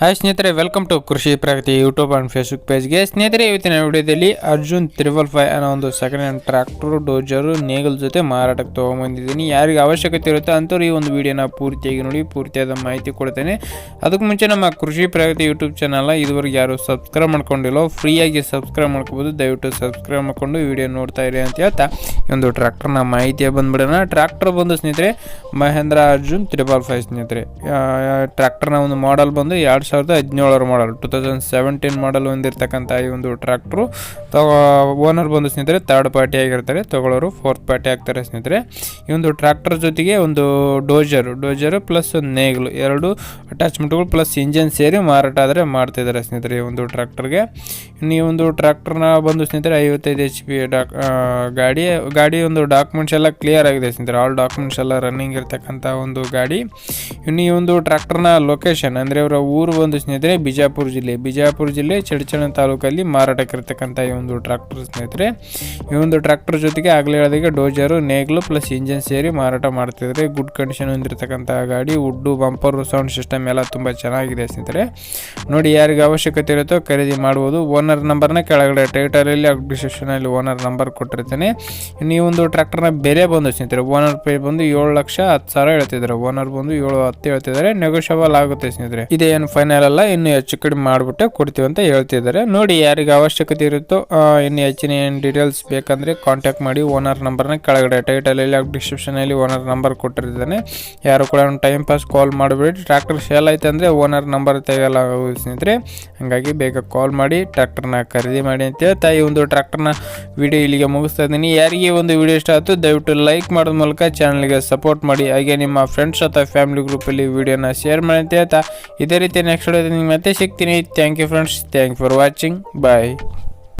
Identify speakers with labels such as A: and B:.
A: Hi ಸ್ನೇಹಿತರೆ welcome to Krishi Pragati YouTube and Facebook ಪೇಜ್ಗೆ ಸ್ನೇಹಿತರೆ, ಇವತ್ತಿನ ವಿಡಿಯೋದಲ್ಲಿ ಅರ್ಜುನ್ ತ್ರಿಬಲ್ ಫೈವ್ ಅನ್ನೋ ಒಂದು ಸೆಕೆಂಡ್ ಹ್ಯಾಂಡ್ ಟ್ರ್ಯಾಕ್ಟರ್ ಡೋಜರು ನೇಗಲ್ ಜೊತೆ ಮಾರಾಟಕ್ಕೆ ತೊಗೊಂಬಂದಿದ್ದೀನಿ. ಯಾರಿಗೆ ಅವಶ್ಯಕತೆ ಇರುತ್ತೋ ಅಂಥವ್ರು ಈ ಒಂದು ವಿಡಿಯೋನ ಪೂರ್ತಿಯಾಗಿ ನೋಡಿ, ಪೂರ್ತಿಯಾದ ಮಾಹಿತಿ ಕೊಡ್ತೇನೆ. ಅದಕ್ಕೆ ಮುಂಚೆ ನಮ್ಮ ಕೃಷಿ ಪ್ರಗತಿ ಯೂಟ್ಯೂಬ್ ಚಾನಲ್ನ ಇದುವರೆಗೆ ಯಾರು ಸಬ್ಸ್ಕ್ರೈಬ್ ಮಾಡ್ಕೊಂಡಿಲ್ಲೋ ಫ್ರೀಯಾಗಿ ಸಬ್ಸ್ಕ್ರೈಬ್ ಮಾಡ್ಕೋಬೋದು. ದಯವಿಟ್ಟು ಸಬ್ಸ್ಕ್ರೈಬ್ ಮಾಡ್ಕೊಂಡು ವಿಡಿಯೋ ನೋಡ್ತಾ ಇರಿ ಅಂತ ಹೇಳ್ತಾ. ಒಂದು ಟ್ರ್ಯಾಕ್ಟರ್ನ ಮಾಹಿತಿಯ ಬಂದ್ಬಿಡೋಣ. ಟ್ರ್ಯಾಕ್ಟರ್ ಬಂದು ಸ್ನೇಹಿತರೆ, ಮಹೇಂದ್ರ ಅರ್ಜುನ್ ತ್ರಿಬಲ್ ಫೈವ್ ಸ್ನೇಹಿತರೆ. ಟ್ರ್ಯಾಕ್ಟರ್ನ ಒಂದು ಮಾಡೆಲ್ ಬಂದು ಎರಡು ಸಾವಿರದ ಹದಿನೇಳರ model two thousand seventeen model ಹೊಂದಿರತಕ್ಕಂಥ ಈ ಒಂದು ಟ್ರ್ಯಾಕ್ಟ್ರು. ಓನರ್ ಬಂದು ಸ್ನೇಹಿತರೆ ಥರ್ಡ್ ಪಾರ್ಟಿ ಆಗಿರ್ತಾರೆ, ತಗೊಳ್ಳೋರು ಫೋರ್ತ್ ಪಾರ್ಟಿ ಆಗ್ತಾರೆ ಸ್ನೇಹಿತರೆ. ಈ ಒಂದು ಟ್ರ್ಯಾಕ್ಟರ್ ಜೊತೆಗೆ ಒಂದು ಡೋಜರು ಡೋಜರು ಪ್ಲಸ್ ಒಂದು ನೇಗ್ಲು ಎರಡು ಅಟ್ಯಾಚ್ಮೆಂಟ್ಗಳು ಪ್ಲಸ್ ಇಂಜಿನ್ ಸೇರಿ ಮಾರಾಟ ಆದರೆ ಮಾಡ್ತಿದ್ದಾರೆ ಸ್ನೇಹಿತರೆ ಈ ಒಂದು ಟ್ರ್ಯಾಕ್ಟರ್ಗೆ ಈ ಒಂದು ಟ್ರ್ಯಾಕ್ಟರ್ನ ಬಂದು ಸ್ನೇಹಿತರೆ ಐವತ್ತೈದು ಎಚ್ ಪಿ ಡಾಕ್ ಗಾಡಿ ಗಾಡಿ ಒಂದು ಡಾಕ್ಯುಮೆಂಟ್ಸ್ ಎಲ್ಲ ಕ್ಲಿಯರ್ ಆಗಿದೆ ಸ್ನೇಹಿತರೆ. ಆಲ್ ಡಾಕ್ಯುಮೆಂಟ್ಸ್ ಎಲ್ಲ ರನ್ನಿಂಗ್ ಇರ್ತಕ್ಕಂಥ ಒಂದು ಗಾಡಿ. ಇನ್ನು ಈ ಒಂದು ಟ್ರ್ಯಾಕ್ಟರ್ನ ಲೊಕೇಶನ್ ಅಂದರೆ ಅವರ ಊರು ಒಂದು ಸ್ನೇಹಿತರೆ, ಬಿಜಾಪುರ ಜಿಲ್ಲೆ. ಬಿಜಾಪುರ ಜಿಲ್ಲೆ ಚಡಚಣ ತಾಲೂಕಲ್ಲಿ ಮಾರಾಟಕ್ಕೆ ಇರ್ತಕ್ಕಂಥ ಈ ಒಂದು ಟ್ರ್ಯಾಕ್ಟರ್ ಸ್ನೇಹಿತರೆ. ಈ ಒಂದು ಟ್ರ್ಯಾಕ್ಟರ್ ಜೊತೆಗೆ ಆಗಲೇ ಹೇಳಿದಾಗ ಡೋಜರು ನೇಗ್ಲು ಪ್ಲಸ್ ಇಂಜಿನ್ ಸೇರಿ ಮಾರಾಟ ಮಾಡ್ತಿದ್ದಾರೆ. ಗುಡ್ ಕಂಡೀಷನ್ ಹೊಂದಿರತಕ್ಕಂಥ ಗಾಡಿ ವುಡ್ಡು ಬಂಪರ್ ಸೌಂಡ್ ಸಿಸ್ಟಮ್ ಎಲ್ಲ ತುಂಬ ಚೆನ್ನಾಗಿದೆ ಸ್ನೇಹಿತರೆ. ನೋಡಿ ಯಾರಿಗೆ ಅವಶ್ಯಕತೆ ಇರುತ್ತೋ ಖರೀದಿ ಮಾಡ್ಬೋದು. ಓನರ್ ನಂಬರ್ನ ಕೆಳಗಡೆ ಟೈಟಲಲ್ಲಿ ಡಿಸ್ಕ್ರಿಪ್ಷನಲ್ಲಿ ಓನರ್ ನಂಬರ್ ಕೊಟ್ಟಿರ್ತೇನೆ. ಈ ಒಂದು ಟ್ರ್ಯಾಕ್ಟರ್ನ ಬೆಲೆ ಬಂದು ಸ್ನೇಹಿತರೆ, ಓನರ್ ಪೇ ಬಂದು ಏಳು ಲಕ್ಷ ಹತ್ತು ಸಾವಿರ ಹೇಳ್ತಿದ್ದಾರೆ. ಓನರ್ ಬಂದು ಏಳು ಹತ್ತು ಹೇಳ್ತಿದ್ದಾರೆ. ನೆಗೋಷಿಯಬಲ್ ಆಗುತ್ತೆ ಸ್ನೇಹಿತರೆ. ಇದೇನು ಫೈನಲ್ ಅಲ್ಲ, ಇನ್ನು ಹೆಚ್ಚು ಕಡಿಮೆ ಮಾಡಿಬಿಟ್ಟೆ ಕೊಡ್ತೀವಿ ಅಂತ ಹೇಳ್ತಿದ್ದಾರೆ. ನೋಡಿ ಯಾರಿಗೆ ಅವಶ್ಯಕತೆ ಇರುತ್ತೋ ಇನ್ನು ಹೆಚ್ಚಿನ ಏನು ಡೀಟೇಲ್ಸ್ ಬೇಕಂದ್ರೆ ಕಾಂಟ್ಯಾಕ್ಟ್ ಮಾಡಿ ಓನರ್ ನಂಬರ್ನ ಕೆಳಗಡೆ ಟೈಟಲ್ ಅಲ್ಲಿ ಡಿಸ್ಕ್ರಿಪ್ಷನ್ ಅಲ್ಲಿ ಓನರ್ ನಂಬರ್ ಕೊಟ್ಟಿರ್ತಾನೆ ಯಾರು ಕೂಡ ಟೈಮ್ ಪಾಸ್ ಕಾಲ್ ಮಾಡಬೇಡಿ. ಟ್ರ್ಯಾಕ್ಟರ್ ಸೇಲ್ ಆಯ್ತು ಅಂದ್ರೆ ಓನರ್ ನಂಬರ್ ತೆಗೆಯಲ್ಲ ಸ್ನೇಹಿತರೆ. ಹಾಗಾಗಿ ಬೇಗ ಕಾಲ್ ಮಾಡಿ ಟ್ರ್ಯಾಕ್ಟರ್ನ ಖರೀದಿ ಮಾಡಿ ಅಂತ ಹೇಳ್ತಾ ಈ ಒಂದು ಟ್ರ್ಯಾಕ್ಟರ್ನ ವಿಡಿಯೋ ಇಲ್ಲಿಗೆ ಮುಗಿಸ್ತಾ ಇದ್ದೀನಿ. ಯಾರಿಗೆ ಈ ಒಂದು ವಿಡಿಯೋ ಇಷ್ಟ ಆಯಿತು, ದಯವಿಟ್ಟು ಲೈಕ್ ಮಾಡೋದ ಮೂಲಕ ಚಾನಲ್ಗೆ ಸಪೋರ್ಟ್ ಮಾಡಿ. ಹಾಗೆ ನಿಮ್ಮ ಫ್ರೆಂಡ್ಸ್ ಅಥವಾ ಫ್ಯಾಮಿಲಿ ಗ್ರೂಪಲ್ಲಿ ವಿಡಿಯೋನ ಶೇರ್ ಮಾಡಿ ಅಂತ ಇದೇ ರೀತಿ ನೆಕ್ಸ್ಟ್ ವಿಡಿಯೋದಲ್ಲಿ ಮತ್ತೆ ಸಿಗ್ತೀನಿ. Thank you friends thank for watching bye